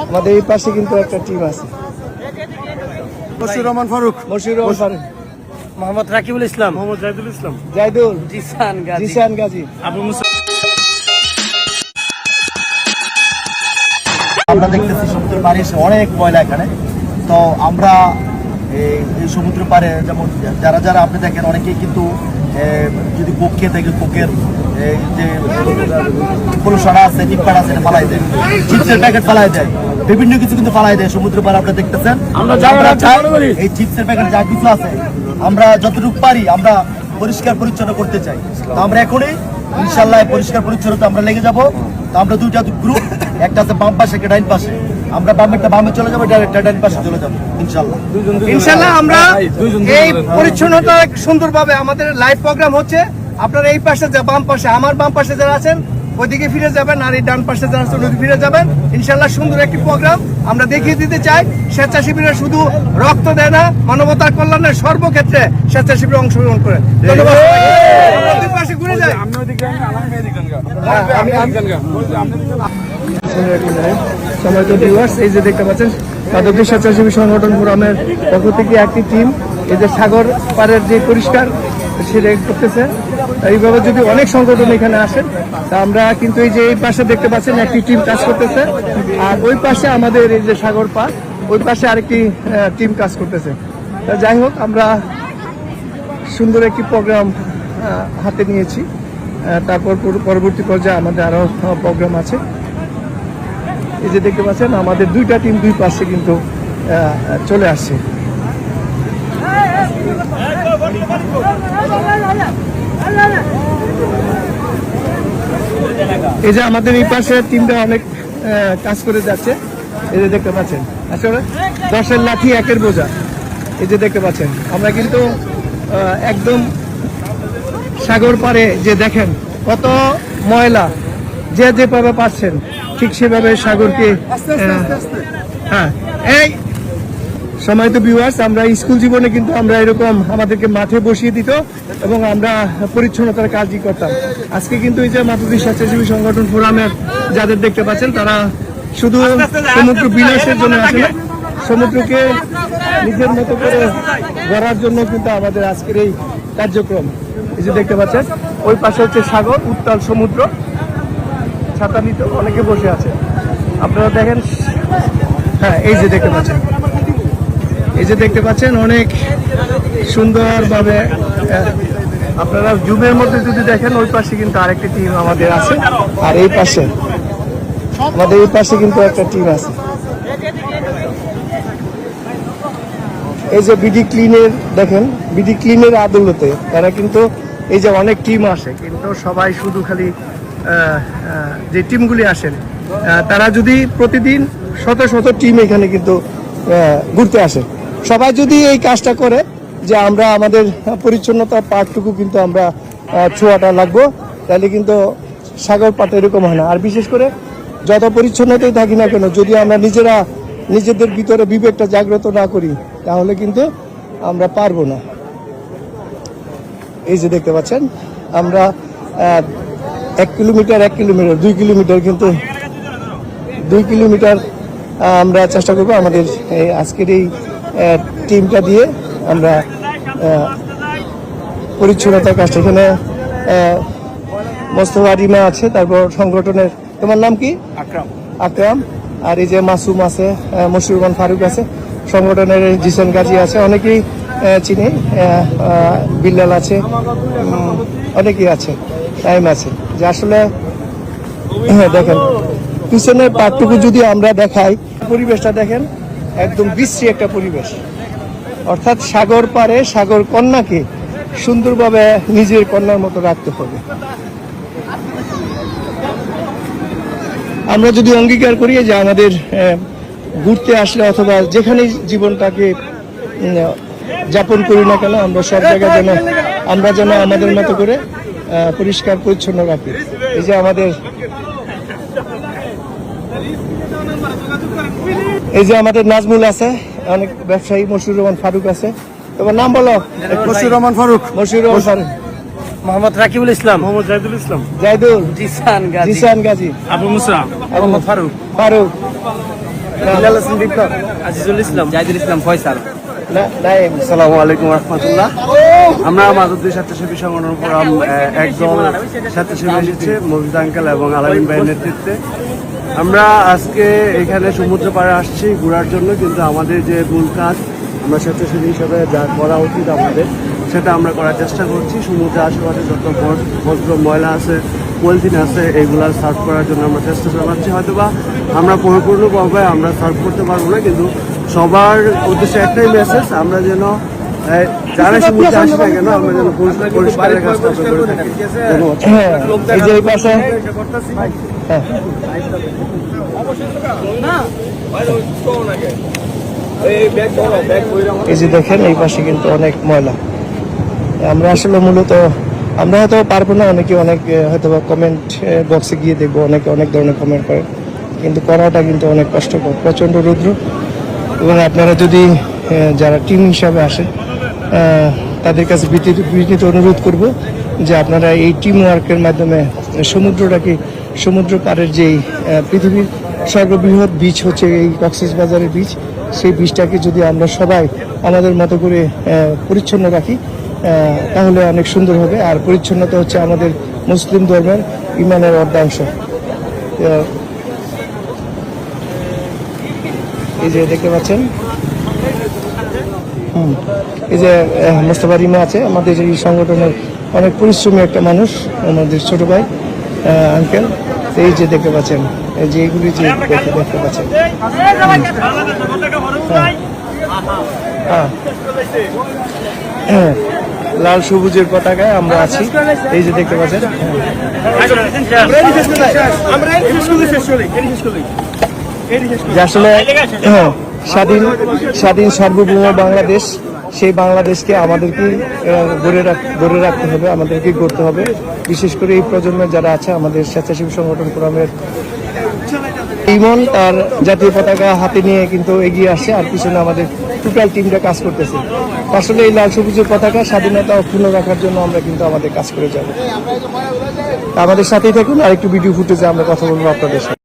আমাদের এই পাশে কিন্তু একটা টিম আছে। মশিউর রহমান ফারুক। মশিউর রহমান ফারুক, মোহাম্মদ রাকিবুল ইসলাম। মোহাম্মদ জাহিদুল ইসলাম। জাইদুল জিসান গাজী। জিসান গাজী। আবু মুসা আমরা দেখতেছি সমুদ্র পাড়ে এসে অনেক ময়লা এখানে। তো আমরা এই সমুদ্র পাড়ে যেমন যারা যারা আপনি দেখেন অনেকেই কিন্তু যদি কোক খেয়ে থাকে কোকের এই যে পলুষণা আছে টিপকাট আছে এটা দেয়। চিপসের প্যাকেট ফালাই দেয়। বিভিন্ন কিছু কিন্তু ফালাই দেয় সমুদ্র আপনারা দেখতেছেন। আমরা চাই এই চিপসের প্যাকেট যা কিছু আছে আমরা যতটুকু পারি আমরা পরিষ্কার পরিচ্ছন্ন করতে চাই। তো আমরা এখনই ইনশাল্লাহ পরিষ্কার পরিচ্ছন্নতা আমরা লেগে যাব। তো আমরা দুইটা গ্রুপ একটা আছে বাম পাশে একটা ডাইন পাশে। আমরা বামেরটা বামে চলে যাব একটা ডাইন পাশে চলে যাব ইনশাল্লাহ। ইনশাল্লাহ আমরা এই পরিচ্ছন্নতা সুন্দরভাবে আমাদের লাইভ প্রোগ্রাম হচ্ছে। আপনারা এই পাশে যা বাম পাশে আমার বাম পাশে যারা আছেন ওইদিকে ফিরে যাবেন আর এই ডান পাশে যারা আছেন ওইদিকে ফিরে যাবেন। ইনশাল্লাহ সুন্দর একটি প্রোগ্রাম আমরা দেখিয়ে দিতে চাই। স্বেচ্ছাসেবীরা শুধু রক্ত দেয় না মানবতার কল্যাণের সর্বক্ষেত্রে স্বেচ্ছাসেবীরা অংশগ্রহণ করে। ধন্যবাদ পাশে ঘুরে হ্যাঁ, আমি- আমি- সময় তো ভিউয়ার্স এই যে দেখতে পাচ্ছেন স্বেচ্ছাসেবী সংগঠন ফোরামের পক্ষ থেকে একটি টিম এই যে সাগর পাড়ের যে পরিষ্কার সেটা করতেছে। এইভাবে যদি অনেক সংগঠন এখানে আসেন তা আমরা কিন্তু এই যে এই পাশে দেখতে পাচ্ছেন একটি টিম কাজ করতেছে আর ওই পাশে আমাদের এই যে সাগর পাড় ওই পাশে আরেকটি টিম কাজ করতেছে তা যাই হোক আমরা সুন্দর একটি প্রোগ্রাম হাতে নিয়েছি তারপর পরবর্তী পর্যায়ে আমাদের আরও প্রোগ্রাম আছে এই যে দেখতে পাচ্ছেন আমাদের দুইটা টিম দুই পাশে কিন্তু চলে আসছে এই যে আমাদের এই পাশে টিমটা অনেক কাজ করে যাচ্ছে। এই যে দেখতে পাচ্ছেন। আসলে দশের লাঠি একের বোঝা। এই যে দেখতে পাচ্ছেন। আমরা কিন্তু একদম সাগর পারে যে দেখেন কত ময়লা। যে যেভাবে পাচ্ছেন ঠিক সেভাবে সাগরকে হ্যাঁ। এই সময় তো ভিউয়ার্স আমরা স্কুল জীবনে কিন্তু আমরা এরকম আমাদেরকে মাঠে বসিয়ে দিত এবং আমরা পরিচ্ছন্নতার কাজই করতাম। আজকে কিন্তু এই যে মাতুদি স্বেচ্ছাসেবী সংগঠন ফোরামের যাদের দেখতে পাচ্ছেন তারা শুধু সমুদ্র বিনাশের জন্য আসে না সমুদ্রকে নিজের মতো করে গড়ার জন্য কিন্তু আমাদের আজকের এই কার্যক্রম। এই যে দেখতে পাচ্ছেন ওই পাশে হচ্ছে সাগর উত্তাল সমুদ্র। ছাতা নিতে অনেকে বসে আছে। আপনারা দেখেন হ্যাঁ এই যে দেখতে পাচ্ছেন। এই যে দেখতে পাচ্ছেন, অনেক সুন্দরভাবে আপনারা জুমের মধ্যে যদি দেখেন, ওই পাশে কিন্তু আরেকটি টিম আমাদের আছে। আর এই পাশে, আমাদের এই পাশে কিন্তু একটা টিম আছে। এই যে বিডি ক্লিনের, দেখেন, বিডি ক্লিনের আদলতে তারা কিন্তু এই যে অনেক টিম আসে, কিন্তু সবাই শুধু খালি যে টিমগুলি আসেন তারা যদি প্রতিদিন শত শত টিম এখানে কিন্তু ঘুরতে আসে। সবাই যদি এই কাজটা করে যে আমরা আমাদের পরিচ্ছন্নতার পাটটুকু কিন্তু আমরা ছোঁয়াটা লাগবো, তাহলে কিন্তু সাগর পাটা এরকম হয় না। আর বিশেষ করে যত পরিচ্ছন্নতাই থাকি না কেন, যদি আমরা নিজেরা, নিজেদের ভিতরে বিবেকটা জাগ্রত না করি, তাহলে কিন্তু আমরা পারব না। এই যে দেখতে পাচ্ছেন, আমরা এক কিলোমিটার এক কিলোমিটার, দুই কিলোমিটার কিন্তু, দুই কিলোমিটার আমরা চেষ্টা করব আমাদের আজকের এই টিমটা দিয়ে আমরা পরিচ্ছন্নতার কাজটা এখানে মোস্তফা রিমা আছে তারপর সংগঠনের তোমার নাম কি? আকরাম। আকরাম। আর এই যে মাসুম আছে আহ, ফারুক আছে সংগঠনের এই জিসান গাজী আছে অনেকেই চিনি বিল্লাল আছে অনেকেই আছে টাইম আছে। যে আসলে হ্যাঁ দেখেন পিছনের পার্টটুকু যদি আমরা দেখাই পরিবেশটা দেখেন একদম বিশ্রী একটা পরিবেশ। অর্থাৎ সাগর পারে সাগর কন্যাকে সুন্দরভাবে নিজের কন্যার মতো রাখতে হবে। আমরা যদি অঙ্গীকার করি যে আমাদের ঘুরতে আসলে অথবা যেখানেই জীবনটাকে যাপন করি না কেন, আমরা সব জায়গায় যেন, আমরা যেন আমাদের মতো করে পরিষ্কার, পরিচ্ছন্ন রাখি। এই যে আমাদের এই যে আমাদের নাজমুল আছে অনেক ব্যবসায়ী মশিউর রহমান ফারুক আছে। তোমার নাম বলো। মশিউর রহমান ফারুক। মশিউর রহমান ফারুক। মোহাম্মদ রাকিবুল ইসলাম। মোহাম্মদ জাহিদুল ইসলাম। জাহিদুল। জিসান গাজী। জিসান গাজী। আবু মুসা। মোহাম্মদ ফারুক। ফারুক। বিলাল হাসান বিপ্লব আজিজুল ইসলাম। জাহিদুল ইসলাম ফয়সাল। আসসালামু আমরা এসেছে আঙ্কেল এবং নেতৃত্বে। আমরা আজকে এখানে সমুদ্র পাড়ে আসছি ঘোরার জন্য, কিন্তু আমাদের যে মূল কাজ, আমরা স্বেচ্ছাসেবী হিসাবে যা করা উচিত আমাদের, সেটা আমরা করার চেষ্টা করছি। সমুদ্রের আশেপাশে যত বস্ত্র ময়লা আছে, পলিথিন আছে, এগুলা সার্ভ করার জন্য আমরা চেষ্টা চালাচ্ছি। হয়তোবা আমরা পরিপূর্ণভাবে আমরা সার্ভ করতে পারব না, কিন্তু সবার উদ্দেশ্যে একটাই মেসেজ আমরা যেন যারা সমুদ্রে আসি না কেন আমরা যেন পরিষ্কারের কাজটা করে থাকি। এই যে এই পাশে এই যে দেখেন এই পাশে কিন্তু অনেক ময়লা। আমরা আসলে মূলত আমরা হয়তো পারব না অনেকে অনেক হয়তো বা কমেন্ট বক্সে গিয়ে দেখব অনেকে অনেক ধরনের কমেন্ট করে। কিন্তু করাটা কিন্তু অনেক কষ্টকর প্রচণ্ড রুদ্র। এবং আপনারা যদি যারা টিম হিসাবে আসেন তাদের কাছে বিনীত অনুরোধ করব যে আপনারা এই টিম ওয়ার্কের মাধ্যমে সমুদ্রটাকে সমুদ্র পাড়ের যেই পৃথিবীর সর্ববৃহৎ বীচ হচ্ছে এই কক্সেস বাজারের বীচ, সেই বীজটাকে যদি আমরা সবাই আমাদের মতো করে পরিচ্ছন্ন রাখি তাহলে অনেক সুন্দর হবে। আর পরিচ্ছন্নতা হচ্ছে আমাদের মুসলিম ধর্মের ইমানের অর্ধাংশ। এই যে দেখতে পাচ্ছেন? হুম, এই যে মোস্তফা রিমা আছে আমাদের এই সংগঠনের অনেক পরিশ্রমী একটা মানুষ আমাদের ছোট ভাই আঙ্কেল এই যে দেখতে পাচ্ছেন এই যে এগুলি যে দেখতে পাচ্ছেন। হ্যাঁ। হ্যাঁ। লাল সবুজের পতাকায় আমরা আছি। এই যে দেখতে পাচ্ছেন যে আসলে হ্যাঁ, স্বাধীন স্বাধীন সার্বভৌম বাংলাদেশ সেই বাংলাদেশকে আমাদেরকে গড়ে গড়ে রাখতে হবে আমাদেরকে গড়তে হবে। বিশেষ করে এই প্রজন্মের যারা আছে আমাদের স্বেচ্ছাসেবী সংগঠন ফোরামের ইমন তার জাতীয় পতাকা হাতে নিয়ে কিন্তু এগিয়ে আসছে আর পিছনে আমাদের টোটাল টিমটা কাজ করতেছে। আসলে এই লাল সবুজের পতাকা স্বাধীনতা অক্ষুণ্ণ রাখার জন্য আমরা কিন্তু আমাদের কাজ করে যাব। আমাদের সাথেই থাকুন আর একটু ভিডিও ফুটেজে আমরা কথা বলব আপনাদের সাথে।